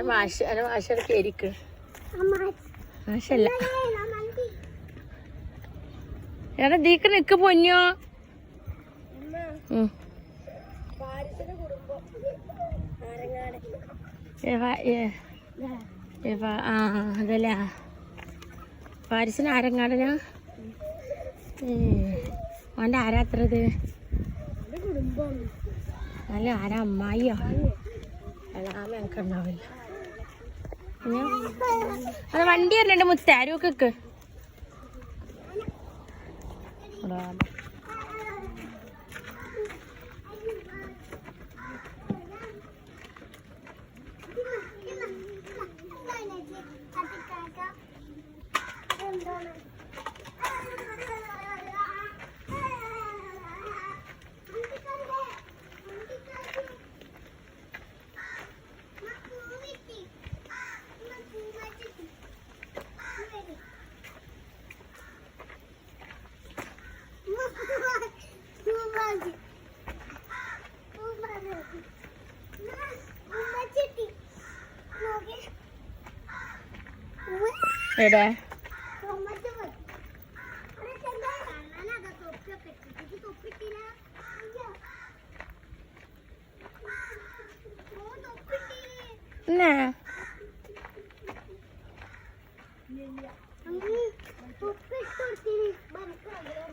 എന്റെ മാഷ് എന്റെ മാഷയുടെ കേരിക്ക് മാഷല്ല. എടാ ദീക്ക് നിക്ക് പൊന്നോ. ആ അതല്ലേ. പാരിസിന് ആരങ്ങാടനാ അവന്റെ ആരാ അത്രത് അല്ല ആരാ അമ്മായിയോ? എളാമ എനിക്ക് ഉണ്ടാവില്ല. പിന്നെ അത് വണ്ടി വരലുണ്ട് എന്നാ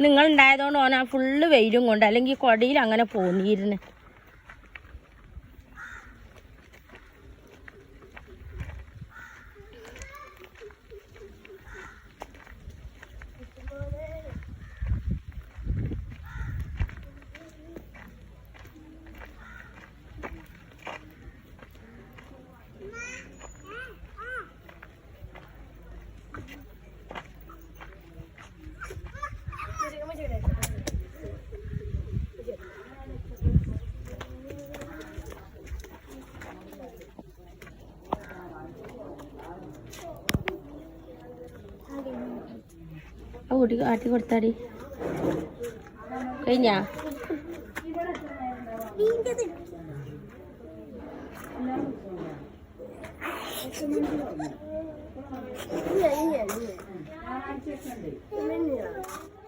നിങ്ങൾ ഉണ്ടായതുകൊണ്ട് ഓന ആ ഫുള്ള് വെയിലും കൊണ്ട് അല്ലെങ്കിൽ കൊടിയിൽ അങ്ങനെ പോന്നിരുന്നു ആ കാട്ടി കൊടുത്താടി. കഴിഞ്ഞാ?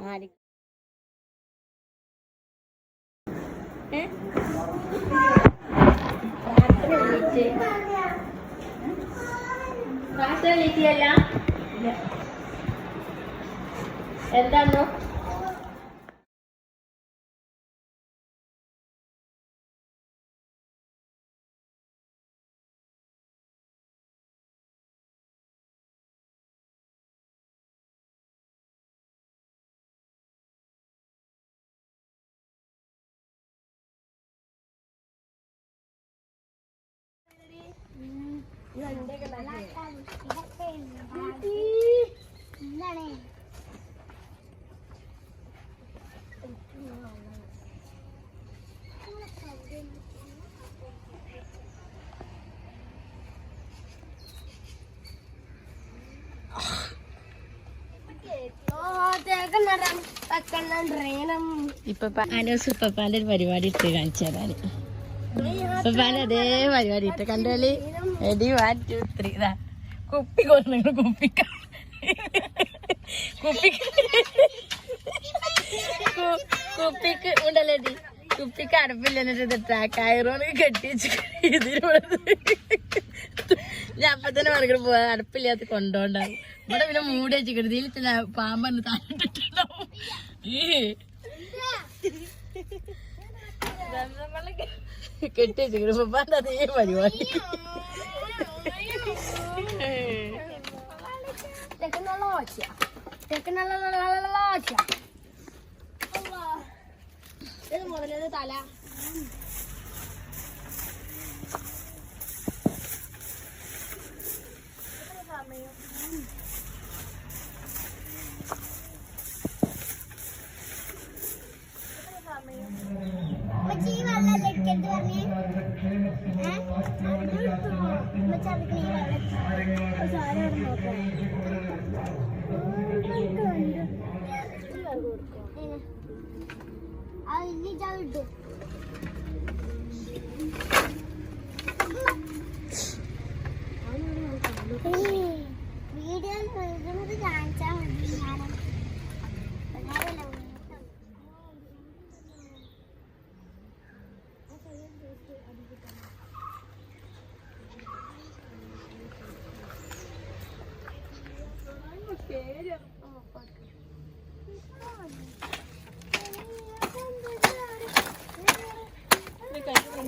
ആടി ഏ? രാത്രി എണീറ്റ് രാത്രി എണീറ്റിയല്ല എന്താണോ ഇപ്പൊ അനൂസ് ഉപ്പപ്പാന്റെ ഒരു പരിപാടി ഇട്ട് കാണിച്ചു അതേ പരിപാടി ഇട്ട്. കണ്ടാൽ എടി വൺ ടു ത്രീ ഇതാ. കുപ്പി കൊന്നു കുപ്പിക്ക കുപ്പിക്ക് കു- കുപ്പിക്ക് അടപ്പില്ല എന്നിട്ട് ഇതിട്ടാ കയറോണ് കെട്ടി വെച്ച് ഇതിന് ഞാൻ അപ്പൊ തന്നെ പറഞ്ഞു പോവാ. അടപ്പില്ലാത്ത കൊണ്ടോണ്ടാവും ഇവിടെ പിന്നെ മൂടി വെച്ചിട്ട് ഇതിൽ പാമ്പന്ന് താഴെട്ടിട്ടുണ്ടാവും. കെട്ടി വെച്ചിട്ട് ഉപ്പാന്റെ അതേ പരിപാടി. തല വീഡിയോയിൽ കാണിച്ചാൽ മതി. ഞാൻ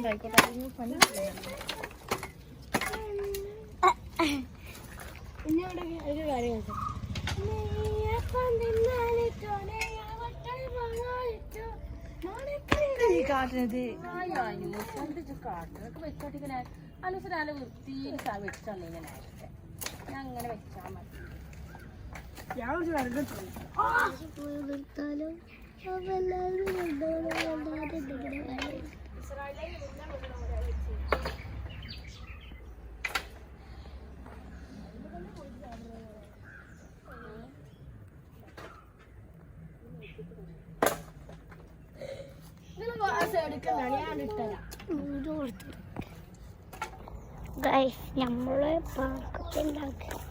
അവിടെ ഒരു ഞാൻ അങ്ങനെ വെച്ചാൽ മതി ഗൈസ് നമ്മൾ പാർക്കൊക്കെ ഉണ്ടാക്കുക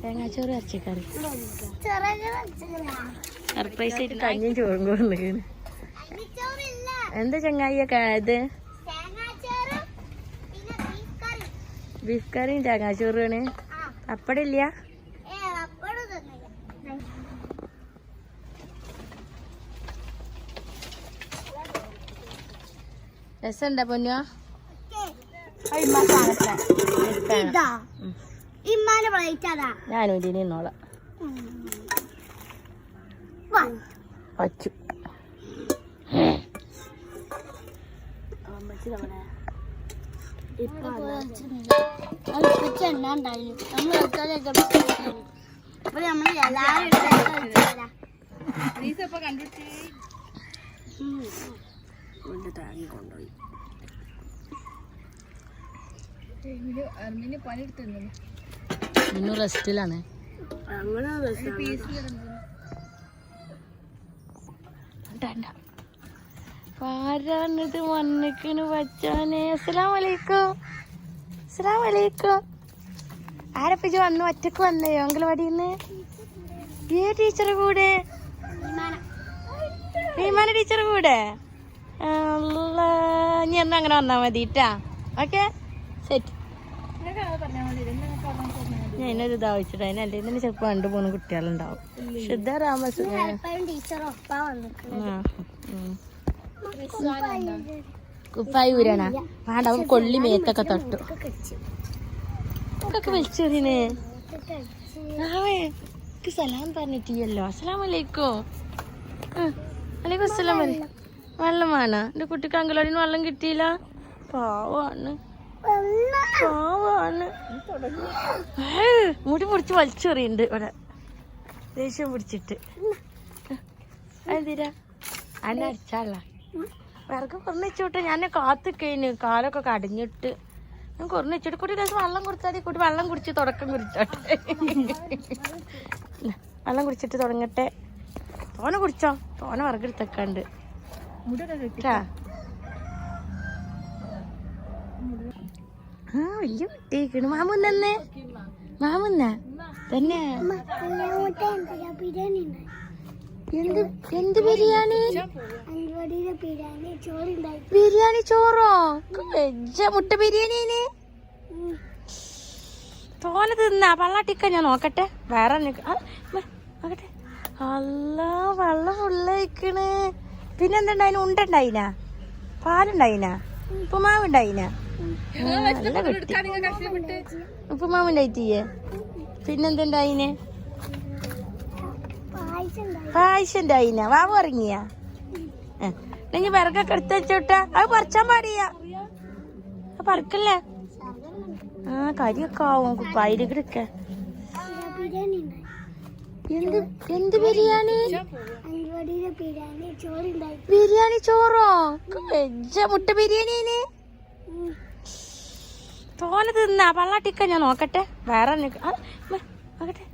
തേങ്ങാച്ചോറ് ഇറച്ചിക്കറി സർപ്രൈസ് ആയിട്ട് കഞ്ഞിയും ചോറും അരിച്ചോറില്ല എന്താ ചങ്ങായിയൊക്കെ ഇത്? ബീഫ് കറി ബീഫ് കറിയും തേങ്ങാച്ചോറുമാണ് ആ. രസമുണ്ടാ പൊന്നു? ഞാനും ഇതിന് നിന്നോളാം വച്ചു. നമ്മൾ താങ്ങി കൊണ്ടുപോയി. ഇന്നു റെസ്റ്റിലാണ്. ആരാണിത് വന്നിക്കണ് വച്ചാനെ? അസ്സലാം വലൈക്കും അസ്സലാം വലൈക്കും ആരപ്പിച്ച് വന്നു ഒറ്റയ്ക്ക് വന്നേ? അംഗലവാടിന്ന് ഏ ടീച്ചറെ കൂടെ? ടീച്ചർ ടീച്ചറെ കൂടെ? ഇനി എന്നാ അങ്ങനെ വന്നാ മതി ട്ടാ ഓക്കെ? സെറ്റ്. ഞാൻ എന്നൊരു ഇതാ വെച്ചിട്ട് അല്ലെങ്കിൽ തന്നെ ചിലപ്പോ രണ്ട് മൂന്ന് കുട്ടികളുണ്ടാവും. ശുദ്ധ രാമസ്. കുപ്പായി ഊരണ വേണ്ട അവൻ കൊള്ളി മേത്തൊക്കെ തൊട്ടു. ഒക്കെ സലാം പറഞ്ഞിട്ടില്ലല്ലോ. അസ്സലാം. വലൈക്കും അസ്സലാം വെള്ളം വേണ എന്റെ കുട്ടിക്ക് അങ്കലാടിന് വെള്ളം കിട്ടിയില്ല. പാവാണ്. പാവാണ്. മുടി പിടിച്ച് വലിച്ചെറിയുന്നുണ്ട് ഇവിടെ. ദേഷ്യം പിടിച്ചിട്ട്. അതിരാ അന്നെ അടിച്ചാള. വിറക് കുറഞ്ഞിച്ചോട്ടെ ഞാൻ കാത്ത് കഴിഞ്ഞു കാലൊക്കെ കടിഞ്ഞിട്ട്. ഞാൻ കുറഞ്ഞിച്ചിട്ട് കുട്ടി ദിവസം വെള്ളം കുടിച്ചാൽ കുട്ടി വെള്ളം കുടിച്ച് തുടക്കം കുടിച്ചോട്ടെ. വെള്ളം കുടിച്ചിട്ട് തുടങ്ങട്ടെ. തോനെ കുടിച്ചോ? തോനെ വിറകെടുത്തൊക്കെയുണ്ട് ട്ടാ. ആ വലിയ തന്നെ. ബിരിയാണി? ബിരിയാണി ചോറോ? മുട്ട ബിരിയാണി തോല തിന്നാ. പള്ളാട്ടിക്ക ഞാൻ നോക്കട്ടെ. വേറെ നോക്കട്ടെ. അല്ല വെള്ളം ഫുള്ളയിക്കണ് പിന്നെന്തുണ്ടായിന? ഉണ്ടുണ്ടായിന? പാലുണ്ടായിന? ഉപ്പുമാവുണ്ടായിന? ആ, നല്ല വെട്ടി. ഉപ്പുമാവുണ്ടായിട്ടിയേ പിന്നെന്തുണ്ടായിനെ? പായസം ഉണ്ടായി പായസം ഉണ്ടായിന വാവ് ഇറങ്ങിയ നിങ്ങ വിറകൊക്കെ എടുത്ത് വെച്ചോട്ടാ. അത് പറിച്ചാൻ പാടിയ പറിക്കല്ലേ? ആ കരിയൊക്കെ ആവും. ഉണ്ടായി എന്ത് എന്ത് ബിരിയാണി? ബിരിയാണി ചോറുണ്ടായി ബിരിയാണി ചോറോ? മുട്ട ബിരിയാണി തോന തിന്നാ. പള്ളാട്ടിക്ക ഞാൻ നോക്കട്ടെ. വേറെ നിക്ക- ആ, മ, നോക്കട്ടെ.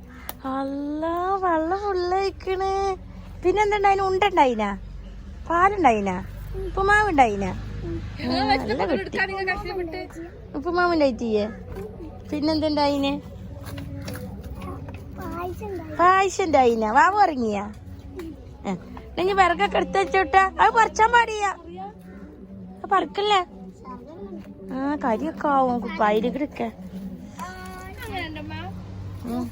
അല്ല വെള്ളം ഫുള്ളയിക്കണ് പിന്നെന്തുണ്ടായിന? ഉണ്ടായിന പാലുണ്ടായിന? ഉപ്പുമാവുണ്ടായിന? നല്ല കുട്ടി ഉപ്പുമാവിന്റെ പിന്നെന്തുണ്ടായിന്? പായസം ഉണ്ടായി പായസം ഉണ്ടായിന? വാവ് ഉറങ്ങിയ? നീ വിറകൊക്കെ എടുത്ത് വെച്ചോട്ടെ. അത് പറിച്ചാൻ പാടിയ പറക്കല്ലേ? ആ കരിയൊക്കെ ആവും. ഉം.